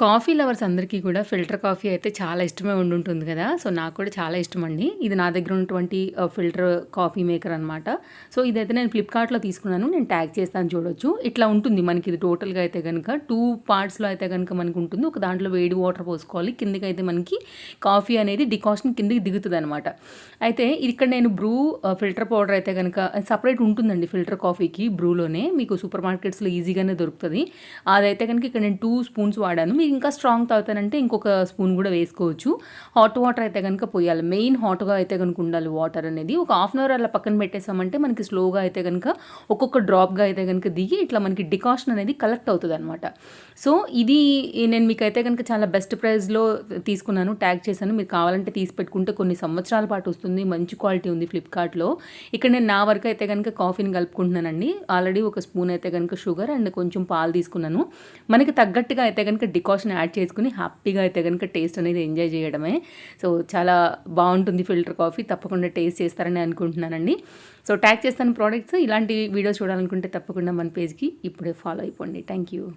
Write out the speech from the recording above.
Coffee lovers అందరికీ కూడా filter coffee అయితే చాలా ఇష్టమే ఉండుంటుంది కదా. సో నాకు కూడా చాలా ఇష్టం అండి ఇది నా దగ్గర ఉన్నటువంటి ఫిల్టర్ కాఫీ మేకర్ అనమాట సో ఇదైతే నేను ఫ్లిప్కార్ట్లో తీసుకున్నాను. నేను ట్యాగ్ చేస్తాను చూడొచ్చు. ఇట్లా ఉంటుంది మనకి ఇది టోటల్గా అయితే కనుక టూ పార్ట్స్లో అయితే కనుక మనకు ఉంటుంది. ఒక దాంట్లో వేడి వాటర్ పోసుకోవాలి. కిందకి అయితే మనకి కాఫీ అనేది డికాషన్ కిందకి దిగుతుంది అనమాట అయితే ఇక్కడ నేను బ్రూ ఫిల్టర్ పౌడర్ అయితే కనుక సపరేట్ ఉంటుందండి ఫిల్టర్ కాఫీకి బ్రూలోనే. మీకు సూపర్ మార్కెట్స్లో ఈజీగానే దొరుకుతుంది. అదైతే కనుక ఇక్కడ నేను టూ స్పూన్స్ వాడాను. మీరు ఇంకా స్ట్రాంగ్ తాగుతానంటే ఇంకొక స్పూన్ కూడా వేసుకోవచ్చు. హాట్ వాటర్ అయితే కనుక పోయాలి. మెయిన్ హాట్గా అయితే కనుక ఉండాలి వాటర్ అనేది. ఒక హాఫ్ అన్ అవర్ అలా పక్కన పెట్టేసామంటే మనకి స్లోగా అయితే కనుక ఒక్కొక్క డ్రాప్గా అయితే కనుక దిగి ఇట్లా మనకి డికాషన్ అనేది కలెక్ట్ అవుతుంది అనమాట సో ఇది నేను మీకు అయితే కనుక చాలా బెస్ట్ ప్రైస్లో తీసుకున్నాను ట్యాగ్ చేశాను. మీరు కావాలంటే తీసి పెట్టుకుంటే కొన్ని సంవత్సరాల పాటు వస్తుంది. మంచి క్వాలిటీ ఉంది ఫ్లిప్కార్ట్లో ఇక్కడ నేను నా వరకు అయితే కనుక కాఫీని కలుపుకుంటున్నానండి. ఆల్రెడీ ఒక స్పూన్ అయితే కనుక షుగర్ అండ్ కొంచెం పాలు తీసుకున్నాను. మనకి తగ్గట్టుగా అయితే కనుక డికాషన్ యాడ్ చేసుకుని హ్యాపీగా అయితే కనుక టేస్ట్ అనేది ఎంజాయ్ చేయడమే. సో చాలా బాగుంటుంది ఫిల్టర్ కాఫీ తప్పకుండా టేస్ట్ చేస్తారని అనుకుంటున్నానండి. సో ట్యాగ్ చేస్తాను ప్రోడక్ట్స్ ఇలాంటి వీడియోస్ చూడాలనుకుంటే తప్పకుండా మన పేజ్కి ఇప్పుడే ఫాలో అయిపోండి. Thank you